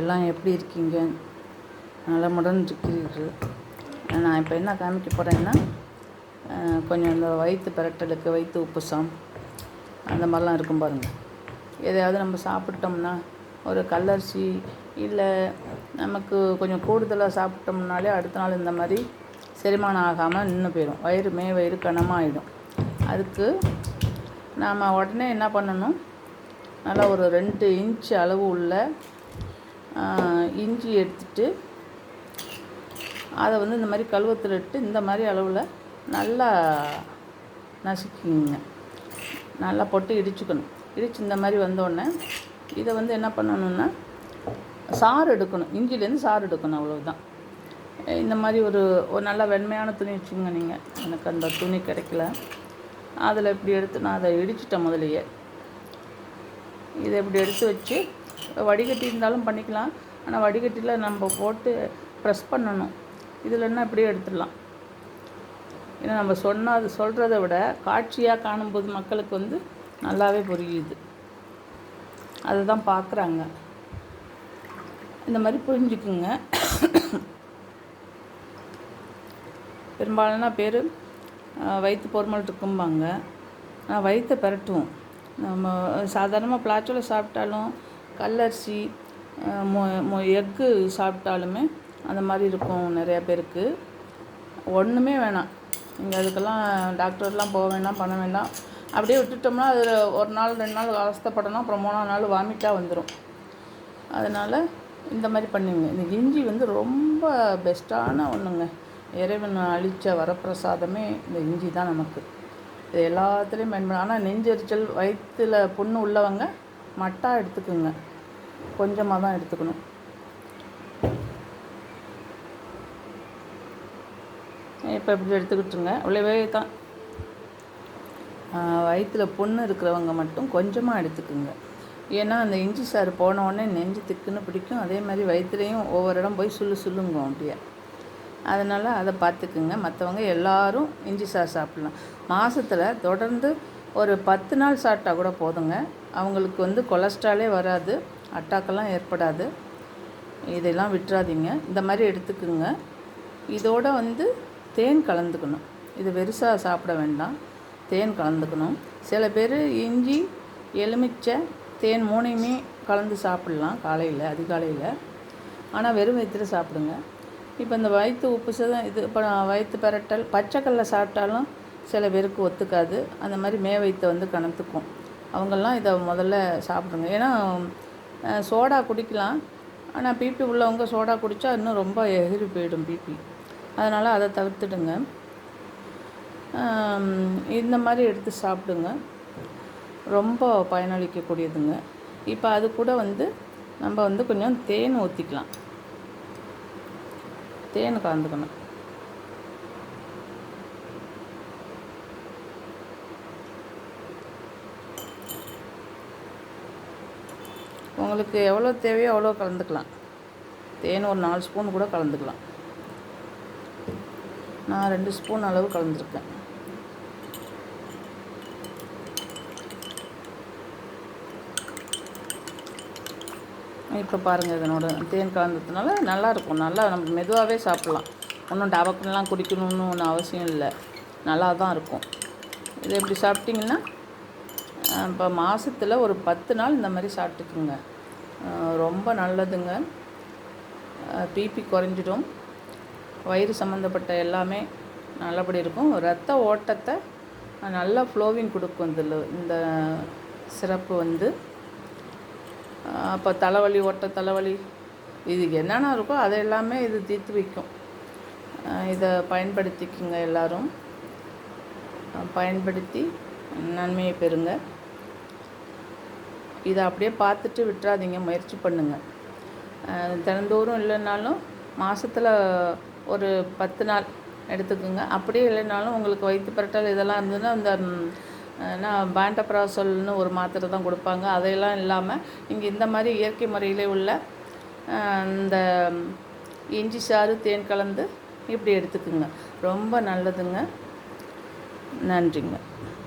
எல்லாம் எப்படி இருக்கீங்க? நலமுடன் இருக்கிறீர்கள். நான் இப்போ என்ன காமிக்க போகிறேன்னா கொஞ்சம் இந்த வயிற்று பிரட்டலுக்கு வயிற்று உப்புசம் அந்த மாதிரிலாம் இருக்கும் பாருங்கள் எதையாவது நம்ம சாப்பிட்டோம்னா ஒரு கல்லரிசி இல்லை நமக்கு கொஞ்சம் கூடுதலாக சாப்பிட்டோம்னாலே அடுத்த நாள் இந்த மாதிரி செரிமானம் ஆகாமல் நின்று போயிடும் வயிறு மே வயிறு கனமாக ஆகிடும் அதுக்கு நாம் உடனே என்ன பண்ணணும்? நல்லா ஒரு ரெண்டு இன்ச் அளவு உள்ள இஞ்சி எடுத்துட்டு அதை வந்து இந்த மாதிரி கழுவத்தில் இட்டு இந்த மாதிரி அளவில் நல்லா நசுக்கிங்க நல்லா போட்டு இடிச்சுக்கணும். இடித்து இந்த மாதிரி வந்தோடனே இதை வந்து என்ன பண்ணணும்னா சாறு எடுக்கணும். இஞ்சிலேருந்து சாறு எடுக்கணும் அவ்வளோதான் இந்த மாதிரி ஒரு ஒரு நல்ல வெண்மையான துணி வச்சுங்க நீங்கள் எனக்கு அந்த துணி கிடைக்கல. அதில் இப்படி எடுத்து நான் அதை இடிச்சிட்டேன் முதலையே. இதை இப்படி எடுத்து வச்சு வடிகட்டி இருந்தாலும் பண்ணிக்கலாம். ஆனால் வடிகட்டியில் நம்ம போட்டு ப்ரெஸ் பண்ணணும். இதில்னா இப்படியே எடுத்துடலாம். ஏன்னா நம்ம சொன்னால் அது சொல்கிறத விட காட்சியாக காணும்போது மக்களுக்கு வந்து நல்லாவே புரியுது. அதை தான் பார்க்குறாங்க இந்த மாதிரி புரிஞ்சுக்குங்க. பெரும்பாலான பேர் வயிற்று பொறுமல் இருக்கும்பாங்க. ஆனால் வயிற்றை பெரட்டுவோம். நம்ம சாதாரணமாக பிளாச்சோல சாப்பிட்டாலும் கல்லரிசி மொ மொ எக்கு சாப்பிட்டாலுமே அந்த மாதிரி இருக்கும் நிறையா பேருக்கு. ஒன்றுமே வேணாம். நீங்கள் அதுக்கெல்லாம் டாக்டர்லாம் போக வேண்டாம் பண்ண வேண்டாம் அப்படியே விட்டுட்டோம்னா அதில் ஒரு நாள் ரெண்டு நாள் அவஸ்தப்படணும். அப்புறம் மூணாவது நாள் வாமிட்டாக வந்துடும் அதனால் இந்த மாதிரி பண்ணுங்க இந்த இஞ்சி வந்து ரொம்ப பெஸ்ட்டான ஒன்றுங்க இறைவன் அழித்த வரப்பிரசாதமே இந்த இஞ்சி தான் நமக்கு. இது எல்லாத்துலேயும் பயன்படும். ஆனால் நெஞ்செரிச்சல் வயிற்றில் புண்ணு உள்ளவங்க மட்டா எடுத்துக்குங்க. கொஞ்சமாக தான் எடுத்துக்கணும். இப்போ இப்படி எடுத்துக்கிட்டுருங்க. உள்ளவே தான். வயிற்றில் பொண்ணு இருக்கிறவங்க மட்டும் கொஞ்சமாக எடுத்துக்குங்க. ஏன்னா அந்த இஞ்சி சாறு போன உடனே நெஞ்சு திக்குன்னு பிடிக்கும். அதே மாதிரி வயிற்றுலையும் ஒவ்வொரு இடம் போய் சுள்ளு சுள்ளுங்க அப்படியே அதனால் அதை பார்த்துக்குங்க மற்றவங்க எல்லாரும் இஞ்சி சாறு சாப்பிட்லாம். மாதத்தில் தொடர்ந்து ஒரு பத்து நாள் சாப்பிட்டா கூட போதுங்க. அவங்களுக்கு வந்து கொலஸ்ட்ராலே வராது. அட்டாக்கெல்லாம் ஏற்படாது. இதெல்லாம் விட்டுறாதீங்க. இந்த மாதிரி எடுத்துக்குங்க. இதோட வந்து தேன் கலந்துக்கணும். இது வெறுசாக சாப்பிட வேண்டாம். தேன் கலந்துக்கணும். சில பேர் இஞ்சி எலுமிச்சை தேன் மூணையுமே கலந்து சாப்பிட்லாம் காலையில் அதிகாலையில். ஆனால் வெறும் வயிற்றுல சாப்பிடுங்க. இப்போ இந்த வயிற்று உப்பு சதம் இது இப்போ வயிற்று பரட்டல் பச்சைக்கல்ல சாப்பிட்டாலும் சில பேருக்கு ஒத்துக்காது. அந்த மாதிரி மே வயிற்றை வந்து கணத்துக்கும் அவங்கெல்லாம் இதை முதல்ல சாப்பிடுங்க. ஏன்னா சோடா குடிக்கலாம். ஆனால் பிபி உள்ளவங்க சோடா குடித்தா இன்னும் ரொம்ப எகிரி போயிடும் பிபி அதனால் அதை தவிர்த்துடுங்க. இந்த மாதிரி எடுத்து சாப்பிடுங்க. ரொம்ப பயனளிக்கக்கூடியதுங்க. இப்போ அது கூட வந்து நம்ம வந்து கொஞ்சம் தேன் ஊற்றிக்கலாம் தேன் கலந்துக்கணும். உங்களுக்கு எவ்வளோ தேவையோ அவ்வளோ கலந்துக்கலாம். தேன் ஒரு நாலு ஸ்பூன் கூட கலந்துக்கலாம். நான் ரெண்டு ஸ்பூன் அளவு கலந்துருக்கேன். இப்போ பாருங்கள் இதனோட தேன் கலந்ததுனால நல்லாயிருக்கும் நல்லா நம்ம மெதுவாகவே சாப்பிட்லாம். ஒன்றும் டபக்குன்னெலாம் குடிக்கணும்னு ஒன்றும் அவசியம் இல்லை. நல்லா தான் இருக்கும். இது எப்படி சாப்பிட்டிங்கன்னா இப்போ மாதத்தில் ஒரு பத்து நாள் இந்த மாதிரி சாப்பிட்டுக்குங்க. ரொம்ப நல்லதுங்க. பிபி குறைஞ்சிடும். வயிறு சம்மந்தப்பட்ட எல்லாமே நல்லபடி இருக்கும். ரத்த ஓட்டத்தை நல்லா ஃப்ளோவிங் கொடுக்கும் இதில் இந்த சிறப்பு வந்து. அப்போ தலைவலி ஓட்ட தலைவலி இதுக்கு என்னென்ன இருக்கோ அதை எல்லாமே இது தீர்த்து வைக்கும். இதை பயன்படுத்திக்குங்க எல்லாரும். பயன்படுத்தி நன்மையை பெறுங்க. இதை அப்படியே பார்த்துட்டு விட்டுறாதீங்க முயற்சி பண்ணுங்கள் தினந்தோறும் இல்லைன்னாலும் மாதத்தில் ஒரு பத்து நாள் எடுத்துக்கோங்க. அப்படியே இல்லைனாலும் உங்களுக்கு வயிற்று பிரட்டல் இதெல்லாம் இருந்ததுன்னா இந்த என்ன பேண்டப்ராசல்னு ஒரு மாத்திரை தான் கொடுப்பாங்க. அதையெல்லாம் இல்லாமல் நீங்கள் இந்த மாதிரி இயற்கை முறையிலே உள்ள இந்த இஞ்சி சாறு தேன் கலந்து இப்படி எடுத்துக்குங்க. ரொம்ப நல்லதுங்க. நன்றிங்க.